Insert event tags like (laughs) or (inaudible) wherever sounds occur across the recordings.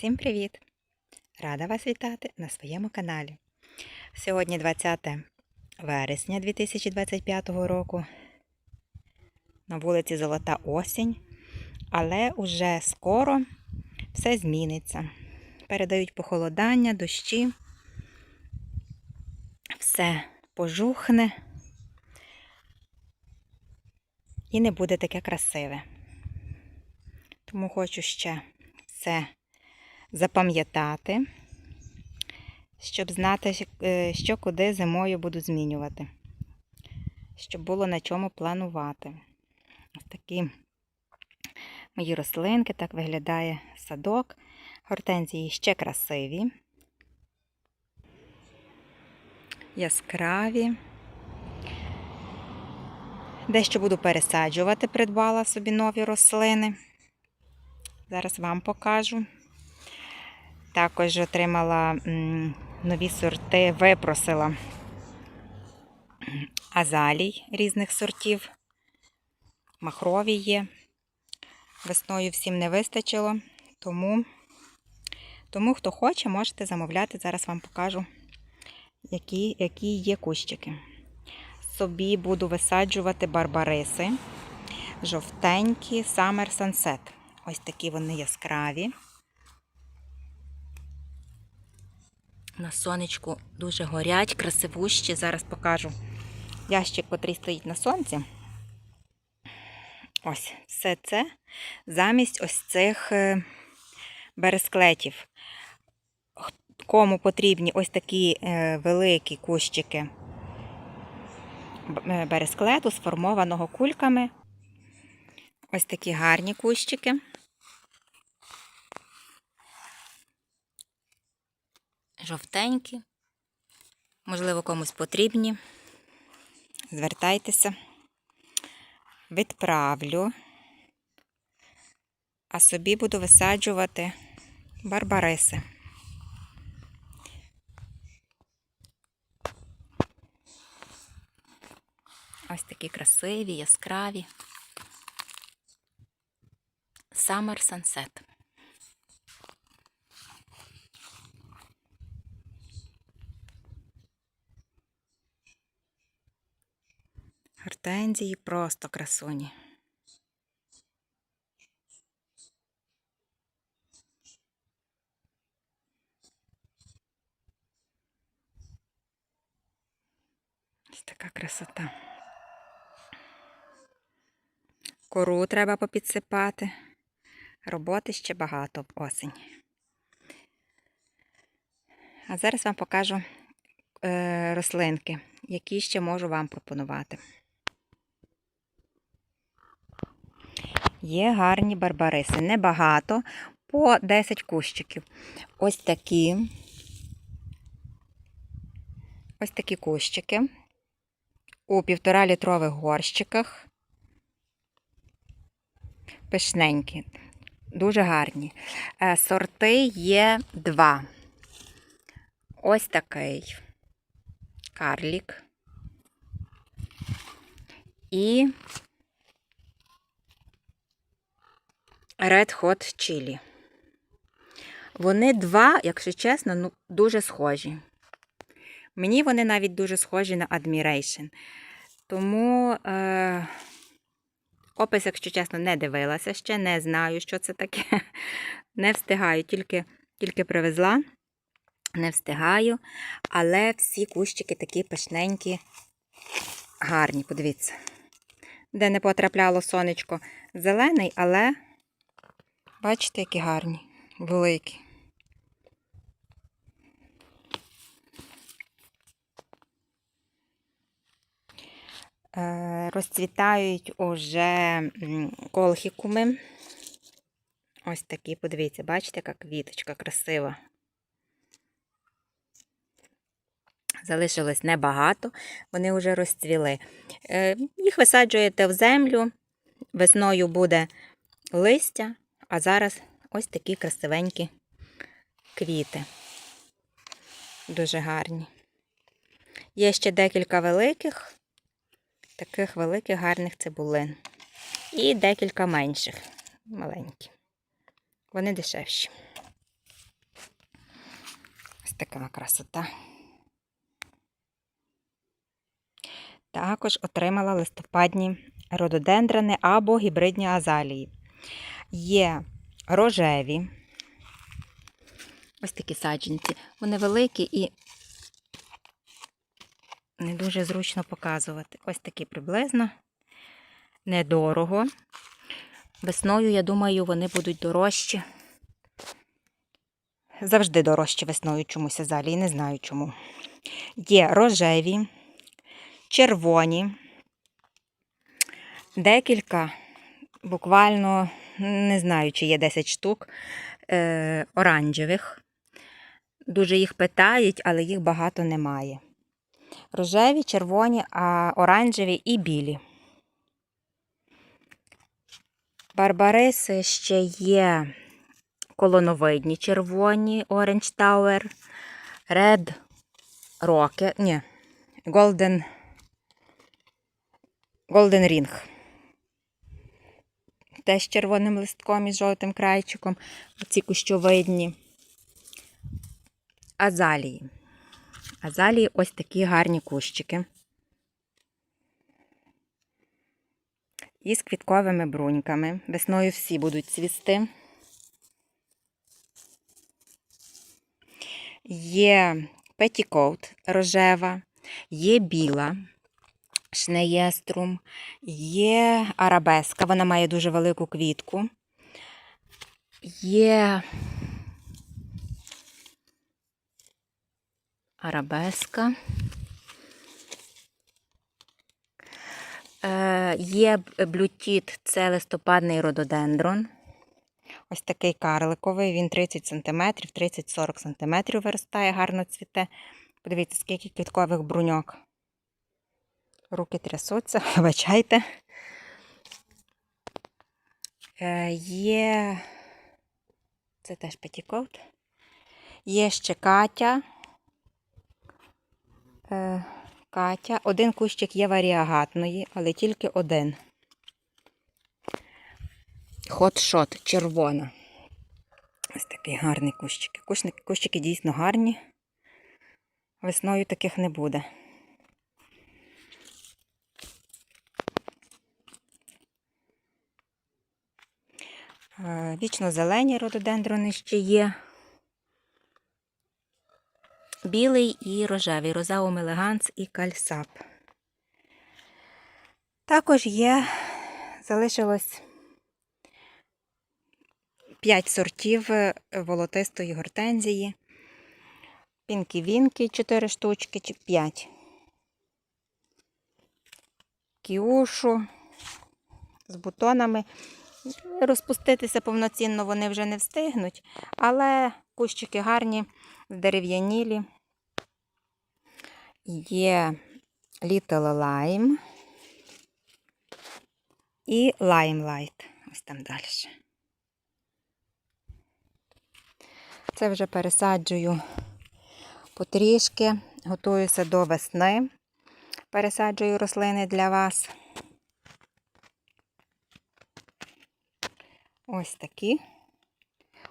Всім привіт! Рада вас вітати на своєму каналі. Сьогодні 20 вересня 2025 року. На вулиці Золота осінь, але уже скоро все зміниться. Передають похолодання, дощі, все пожухне і не буде таке красиве. Тому хочу ще це запам'ятати, щоб знати, е, що куди зимою буду змінювати, щоб було на чому планувати. Ось такі мої рослинки, так виглядає садок. Гортензії ще красиві, яскраві. Дещо буду пересаджувати, придбала собі нові рослини. Зараз вам покажу. Також отримала нові сорти, випросила азалій різних сортів. Махрові є. Весною всім не вистачило, тому, тому хто хоче, можете замовляти. Зараз вам покажу, які, які є кущики. Собі буду висаджувати барбариси, жовтенькі Summer Sunset. Ось такі вони яскраві. На сонечку дуже горять, красивущі. Зараз покажу ящик, котрий стоїть на сонці. Ось все це замість ось цих е, бересклетів. Кому потрібні ось такі е, великі кущики е, бересклету, сформованого кульками. Ось такі гарні кущики. Жовтенькі. Можливо, комусь потрібні. Звертайтеся. Відправлю. А собі буду висаджувати барбариси. Ось такі красиві, яскраві. Summer Sunset. Гортензії просто красуні. Ось така красота. Кору треба попідсипати. Роботи ще багато в осінь. А зараз вам покажу е, рослинки, які ще можу вам пропонувати. Є гарні барбариси. Небагато, по 10 кущиків. Ось такі. Ось такі кущики. У півтора літрових горщиках. Пишненькі. Дуже гарні. Е, Сорти є два. Ось такий карлік. І Red Hot Chili. Вони два, якщо чесно, ну, дуже схожі. Мені вони навіть дуже схожі на Admiration. Тому е, опис, якщо чесно, не дивилася ще, не знаю, що це таке. (laughs) Не встигаю, тільки, тільки привезла, не встигаю. Але всі кущики такі пишненькі, гарні, подивіться. Де не потрапляло сонечко зелений, але бачите, які гарні, великі. Е, Розцвітають уже колхікуми. Ось такі, подивіться, бачите, яка квіточка красива. Залишилось небагато, вони вже розцвіли. Е, Їх висаджуєте в землю, весною буде листя, а зараз ось такі красивенькі квіти. Дуже гарні. Є ще декілька великих, таких великих гарних цибулин. І декілька менших, маленькі. Вони дешевші. Ось така красота. Також отримала листопадні рододендрани або гібридні азалії. Є рожеві. Ось такі саджанці. Вони великі і не дуже зручно показувати. Ось такі приблизно. Недорого. Весною, я думаю, вони будуть дорожчі. Завжди дорожчі весною чомусь азалії, не знаю чому. Є рожеві, червоні, декілька, буквально не знаю, чи є 10 штук е, оранжевих. Дуже їх питають, але їх багато немає. Рожеві, червоні, а оранжеві і білі. Барбариси ще є колоновидні червоні Orange Tower, Red Rocket, ні, Golden, Golden Ring. Теж червоним листком і жовтим крайчиком. Оці кущовидні. Азалії. Азалії ось такі гарні кущики. І з квітковими бруньками. Весною всі будуть цвісти. Є петікоут рожева, є біла, шнеєструм, є арабеска, вона має дуже велику квітку. Є арабеска. Е, Є блютіт, це листопадний рододендрон. Ось такий карликовий, він 30 см, 30-40 см виростає, гарно цвіте. Подивіться, скільки квіткових бруньок. Руки трясуться, (laughs) вибачайте. Е, Є, це теж петікоут. Є ще Катя. Е, Катя. Один кущик є варіагатної, але тільки один. Хотшот червона. Ось такий гарний кущик. Кущики, кущики дійсно гарні. Весною таких не буде. Вічно зелені рододендрони ще є. Білий і рожевий, розаум елеганс і кальсап. Також є, залишилось 5 сортів е, волотистої гортензії. Пінкі-вінки 4 штучки чи 5. Кіушу з бутонами. Розпуститися повноцінно вони вже не встигнуть, але кущики гарні, здерев'янілі. Є Little Lime і Limelight. Ось там далі. Це вже пересаджую потрішки, готуюся до весни. Пересаджую рослини для вас. Ось такі.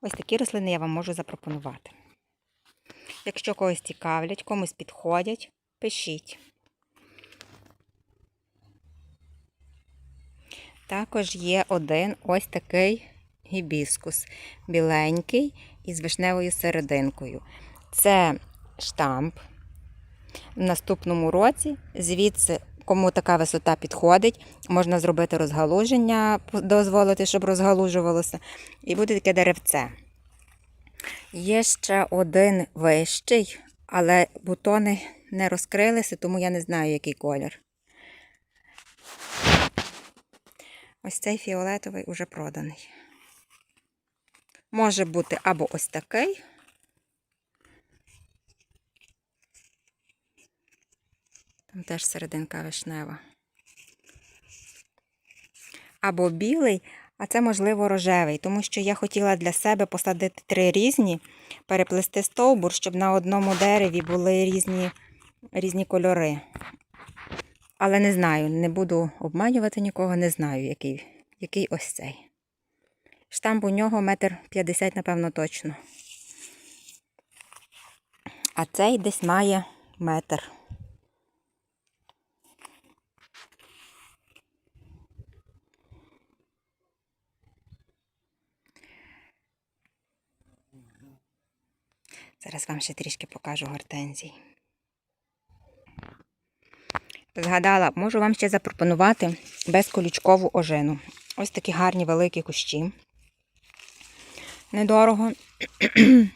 Ось такі рослини я вам можу запропонувати. Якщо когось цікавлять, комусь підходять, пишіть. Також є один ось такий гібіскус, біленький із вишневою серединкою. Це штамп. В наступному році, звідси, кому така висота підходить, можна зробити розгалуження, дозволити, щоб розгалужувалося, і буде таке деревце. Є ще один вищий, але бутони не розкрилися, тому я не знаю, який колір. Ось цей фіолетовий уже проданий. Може бути або ось такий. Там теж серединка вишнева. Або білий, а це, можливо, рожевий, тому що я хотіла для себе посадити три різні, переплести стовбур, щоб на одному дереві були різні, різні кольори. Але не знаю, не буду обманювати нікого, не знаю, який, який ось цей. Штамп у нього метр п'ятдесят, напевно, точно. А цей десь має метр. Зараз вам ще трішки покажу гортензій. Згадала, можу вам ще запропонувати безколючкову ожину. Ось такі гарні великі кущі. Недорого. (coughs)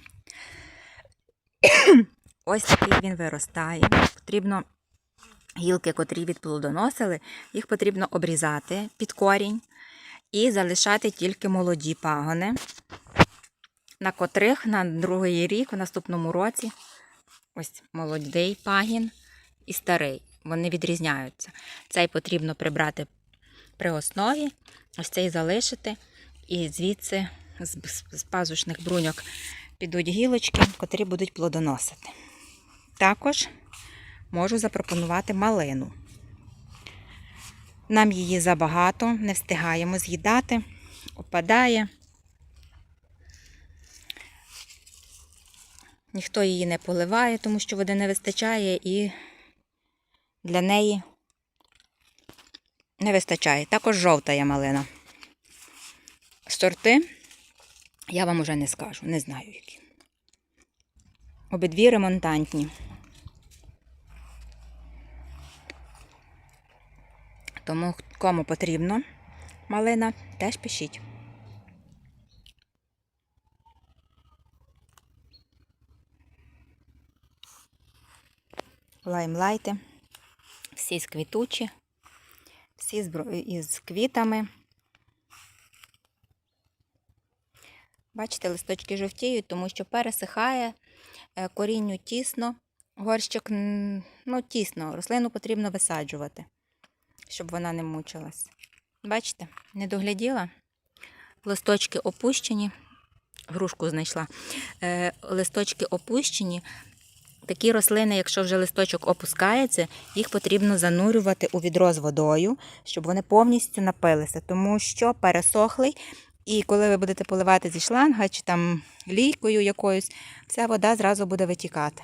Ось такий він виростає. Потрібно гілки, котрі відплодоносили, їх потрібно обрізати під корінь і залишати тільки молоді пагони, на котрих на другий рік, в наступному році, ось молодий пагін і старий. Вони відрізняються. Цей потрібно прибрати при основі, ось цей залишити, і звідси з, пазушних бруньок підуть гілочки, котрі будуть плодоносити. Також можу запропонувати малину. Нам її забагато, не встигаємо з'їдати, опадає. Ніхто її не поливає, тому що води не вистачає і для неї не вистачає. Також жовта є малина. Сорти я вам уже не скажу, не знаю які. Обидві ремонтантні. Тому кому потрібно малина, теж пишіть. Лаймлайти. Всі з квітучі, всі з, квітами. Бачите, листочки жовтіють, тому що пересихає, е, корінню тісно, горщик ну, тісно, рослину потрібно висаджувати, щоб вона не мучилась. Бачите, не догляділа. Листочки опущені, грушку знайшла. Е, листочки опущені. Такі рослини, якщо вже листочок опускається, їх потрібно занурювати у відро з водою, щоб вони повністю напилися, тому що пересохлий, і коли ви будете поливати зі шланга чи там лійкою якоюсь, вся вода зразу буде витікати.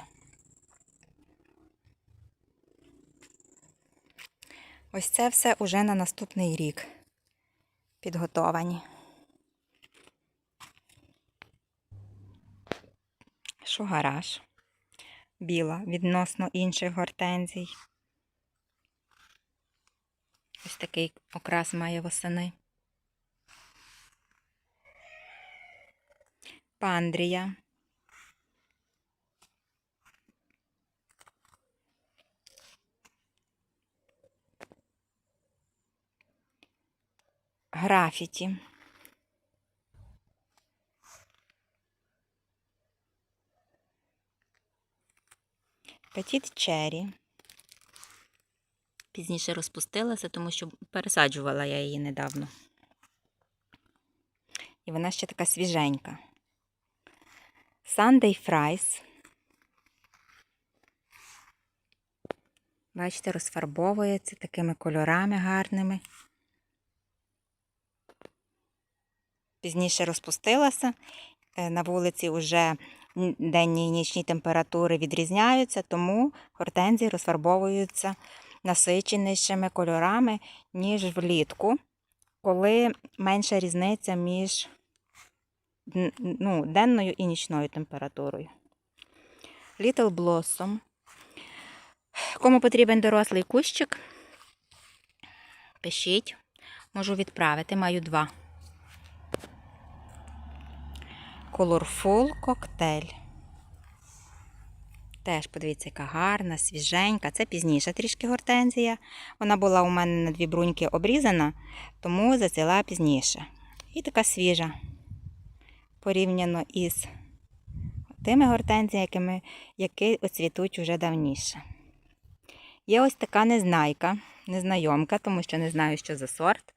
Ось це все уже на наступний рік підготовані. Що гараж? Біла відносно інших гортензій. Ось такий окрас має восени. Пандрія. Графіті. Петіт Черрі. Пізніше розпустилася, тому що пересаджувала я її недавно. І вона ще така свіженька. Sunday Fries. Бачите, розфарбовується такими кольорами гарними. Пізніше розпустилася. Е, На вулиці вже денні і нічні температури відрізняються, тому гортензії розфарбовуються насиченішими кольорами, ніж влітку, коли менша різниця між ну, денною і нічною температурою. Little Blossom. Кому потрібен дорослий кущик, пишіть, можу відправити, маю два. Colorful коктейль. Теж подивіться, яка гарна, свіженька. Це пізніша трішки гортензія. Вона була у мене на дві бруньки обрізана, тому зацвіла пізніше. І така свіжа. Порівняно із тими гортензіями, які оцвітуть уже давніше. Є ось така незнайка, незнайомка, тому що не знаю, що за сорт.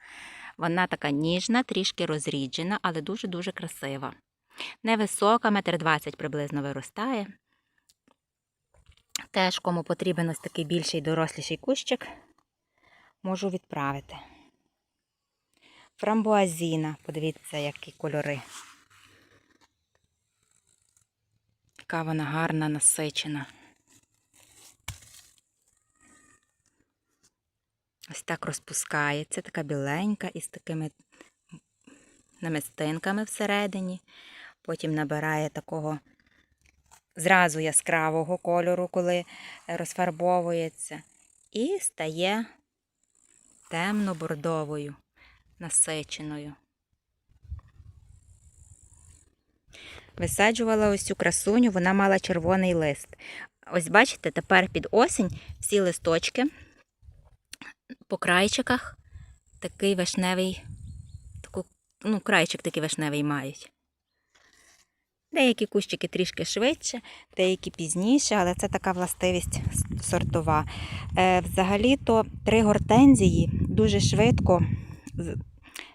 Вона така ніжна, трішки розріджена, але дуже-дуже красива. Невисока, метр двадцять приблизно виростає. Теж, кому потрібен ось такий більший доросліший кущик, можу відправити. Фрамбуазіна, подивіться, які кольори. Така вона гарна, насичена. Ось так розпускається, така біленька із такими намистинками всередині. Потім набирає такого зразу яскравого кольору, коли розфарбовується, і стає темно-бордовою, насиченою. Висаджувала ось цю красуню, вона мала червоний лист. Ось бачите, тепер під осінь всі листочки по крайчиках такий вишневий, таку, ну, крайчик такий вишневий мають. Деякі кущики трішки швидше, деякі пізніше, але це така властивість сортова. Е, взагалі-то три гортензії дуже швидко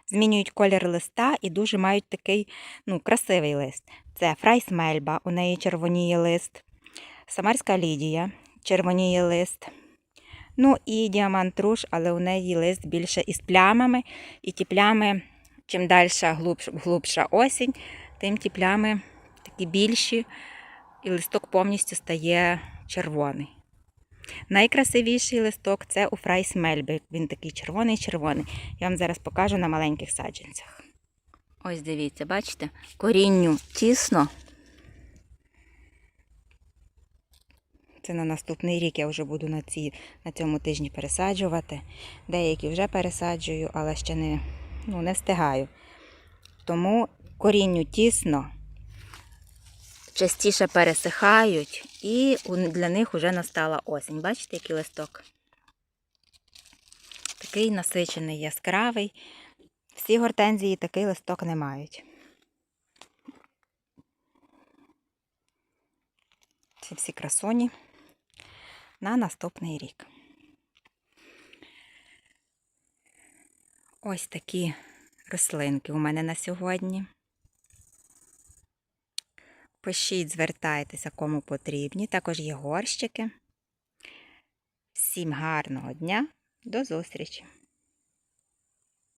змінюють колір листа і дуже мають такий ну, красивий лист. Це фрайсмельба, у неї червоніє лист, самарська лідія, червоніє лист. Ну і діамант руж, але у неї лист більше із плямами. І ті плями, чим далі глубша, осінь, тим ті плями такі більші, і листок повністю стає червоний. Найкрасивіший листок це у Фрайс Мельби. Він такий червоний-червоний. Я вам зараз покажу на маленьких саджанцях. Ось дивіться, бачите, корінню тісно. Це на наступний рік я вже буду на, ці, на цьому тижні пересаджувати. Деякі вже пересаджую, але ще не, ну, не встигаю. Тому корінню тісно, частіше пересихають, і для них вже настала осінь. Бачите, який листок? Такий насичений, яскравий. Всі гортензії такий листок не мають. Ці всі красуні на наступний рік. Ось такі рослинки у мене на сьогодні. Пишіть, звертайтеся, кому потрібні. Також є горщики. Всім гарного дня, до зустрічі!